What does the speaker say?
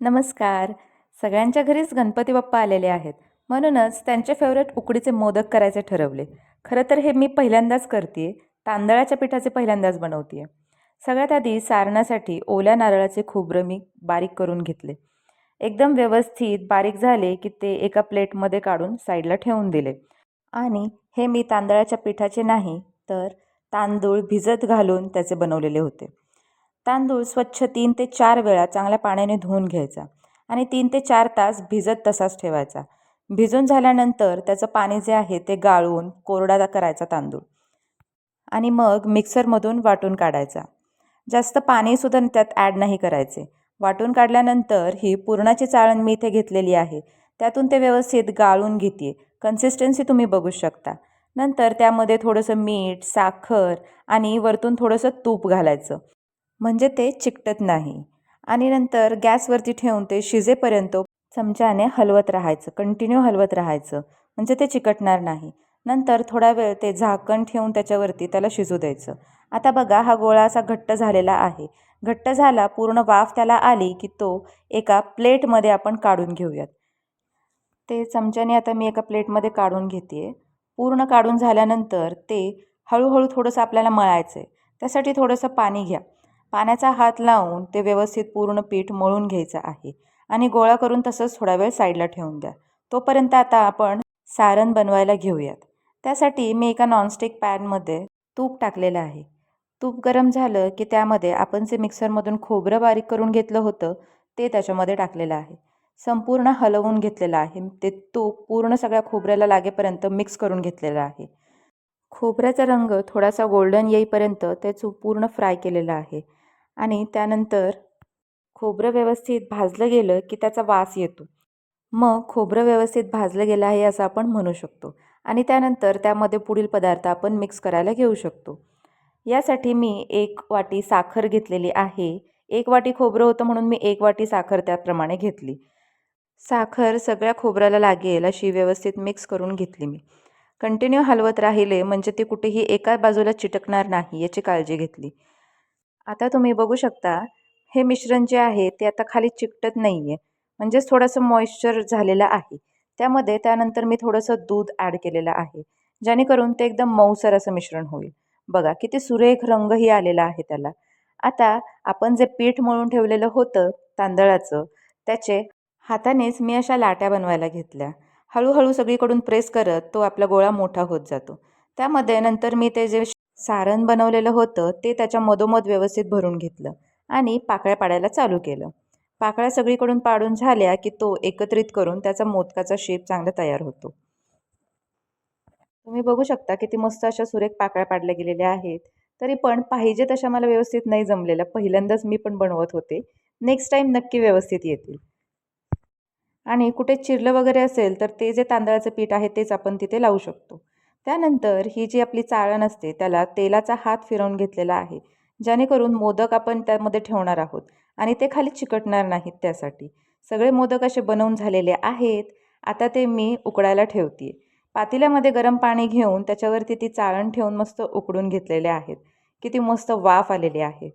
नमस्कार. सगळ्यांच्या घरीच गणपती बाप्पा आलेले आहेत. म्हणूनच त्यांचे फेवरेट उकडीचे मोदक करायचे ठरवले. खरं तर हे मी पहिल्यांदाच करते तांदळाच्या पिठाचे पहिल्यांदाच बनवते सगळ्यात आधी सारणासाठी ओल्या नारळाचे खोबरं मी बारीक करून घेतले. एकदम व्यवस्थित बारीक झाले की ते एका प्लेटमध्ये काढून साईडला ठेवून दिले. आणि हे मी तांदळाच्या पिठाचे नाही तर तांदूळ भिजत घालून त्याचे बनवलेले होते. तांदूळ स्वच्छ तीन ते चार वेळा चांगल्या पाण्याने धुवून घ्यायचा आणि तीन ते चार तास भिजत तसाच ठेवायचा. भिजून झाल्यानंतर त्याचं पाणी जे आहे ते गाळून कोरडा करायचा तांदूळ. आणि मग मिक्सरमधून वाटून काढायचा. जास्त पाणीसुद्धा त्यात ॲड नाही करायचे. वाटून काढल्यानंतर ही पुरणाची चाळण मी इथे घेतलेली आहे. त्यातून ते व्यवस्थित गाळून घेते. कन्सिस्टन्सी तुम्ही बघू शकता. नंतर त्यामध्ये थोडंसं मीठ साखर आणि वरतून थोडंसं तूप घालायचं. म्हणजे ते चिकटत नाही. आणि नंतर गॅसवरती ठेवून ते शिजेपर्यंत चमच्याने हलवत राहायचं कंटिन्यू हलवत राहायचं. म्हणजे ते चिकटणार नाही. नंतर थोडा वेळ ते झाकण ठेवून त्याच्यावरती त्याला शिजू द्यायचं. आता बघा हा गोळा असा घट्ट झालेला आहे. घट्ट झाला पूर्ण वाफ त्याला आली की तो एका प्लेटमध्ये आपण काढून घेऊयात. ते चमच्याने आता मी एका प्लेटमध्ये काढून घेते पूर्ण काढून झाल्यानंतर ते हळूहळू थोडंसं आपल्याला मळायचं आहे त्यासाठी थोडंसं पाणी घ्या. पाण्याचा हात लावून ते व्यवस्थित पूर्ण पीठ मळून घ्यायचं आहे आणि गोळा करून तसंच थोडा वेळ साईडला ठेवून द्या. तोपर्यंत आता आपण सारण बनवायला घेऊयात. त्यासाठी मी एका नॉनस्टिक पॅनमध्ये तूप टाकलेलं आहे. तूप गरम झालं की त्यामध्ये आपण जे मिक्सरमधून खोबरं बारीक करून घेतलं होतं ते त्याच्यामध्ये टाकलेलं आहे. संपूर्ण हलवून घेतलेलं आहे. ते तूप पूर्ण सगळ्या खोबऱ्याला लागेपर्यंत मिक्स करून घेतलेलं आहे. खोबऱ्याचा रंग थोडासा गोल्डन येईपर्यंत ते चूप पूर्ण फ्राय केलेलं आहे. आणि त्यानंतर खोबरं व्यवस्थित भाजलं गेलं की त्याचा वास येतो. मग खोबरं व्यवस्थित भाजलं गेलं आहे असं आपण म्हणू शकतो. आणि त्यानंतर त्यामध्ये पुढील पदार्थ आपण मिक्स करायला घेऊ शकतो. यासाठी मी एक वाटी साखर घेतलेली आहे. एक वाटी खोबरं होतं म्हणून मी एक वाटी साखर त्याप्रमाणे घेतली. साखर सगळ्या खोबऱ्याला लागेल अशी व्यवस्थित मिक्स करून घेतली मी. कंटिन्यू हलवत राहिले म्हणजे ती कुठेही एका बाजूला चिटकणार नाही याची काळजी घेतली. आता तुम्ही बघू शकता हे मिश्रण जे आहे ते आता खाली चिकटत नाही आहे म्हणजेच थोडंसं मॉइश्चर झालेलं आहे. त्यामध्ये त्यानंतर मी थोडंसं दूध ॲड केलेलं आहे जेणेकरून ते एकदम मऊसर असं मिश्रण होईल. बघा किती सुरेख रंगही आलेला आहे त्याला. आता आपण जे पीठ मळून ठेवलेलं होतं तांदळाचं त्याचे हातानेच मी अशा लाट्या बनवायला घेतल्या. हळूहळू सगळीकडून प्रेस करत तो आपला गोळा मोठा होत जातो. त्यामध्ये नंतर मी ते जे सारण बनवलेलं होतं ते त्याच्या मधोमध व्यवस्थित भरून घेतलं आणि पाकळ्या पाडायला चालू केलं. पाकळ्या सगळीकडून पाडून झाल्या की तो एकत्रित करून त्याचा मोदकाचा शेप चांगला तयार होतो. तुम्ही बघू शकता किती मस्त अशा सुरेख पाकळ्या पाडल्या गेलेल्या आहेत. तरी पण पाहिजे तशा मला व्यवस्थित नाही जमलेल्या. पहिल्यांदाच मी पण बनवत होते. नेक्स्ट टाईम नक्की व्यवस्थित येतील. आणि कुठे चिरलं वगैरे असेल तर ते जे तांदळाचं पीठ आहे तेच आपण तिथे लावू शकतो. त्यानंतर ही जी आपली चाळण असते त्याला तेलाचा हात फिरवून घेतलेला आहे जेणेकरून मोदक आपण त्यामध्ये ठेवणार आहोत आणि ते खाली चिकटणार नाहीत त्यासाठी. सगळे मोदक असे बनवून झालेले आहेत. आता ते मी उकडायला ठेवते पातेल्यामध्ये गरम पाणी घेऊन त्याच्यावरती ती चाळण ठेवून मस्त उकडून घेतलेले आहेत. किती मस्त वाफ आलेली आहे.